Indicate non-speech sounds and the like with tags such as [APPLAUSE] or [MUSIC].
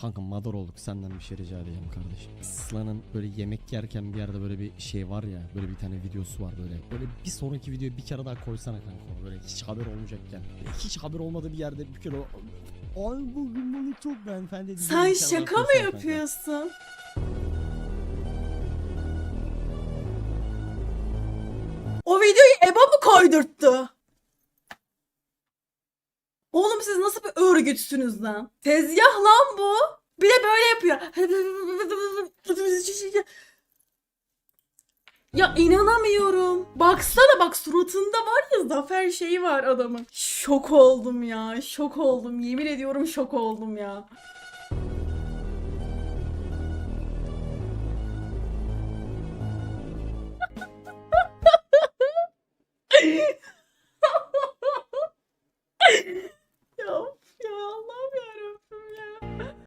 Kanka madar olduk senden bir şey rica edeceğim kardeşim. Sıla'nın böyle yemek yerken bir yerde böyle bir şey var ya böyle bir tane videosu var böyle. Böyle bir sonraki videoyu bir kere daha koysana kanka böyle hiç haber olmayacakken. Böyle hiç haber olmadığı bir yerde bir kere. Ay bugün bunu çok beğenfendi. diye Sen şaka mı yapıyorsun? O videoyu Eba mı koydurttu? Oğlum siz nasıl bir örgütsünüz lan? Tezgah lan bu. Bir de böyle yapıyor. Ya inanamıyorum. Baksana bak suratında var ya zafer şeyi var adamın. Şok oldum ya. Şok oldum. Yemin ediyorum şok oldum ya. [LAUGHS] Of ya Allah'ım yarabbim ya.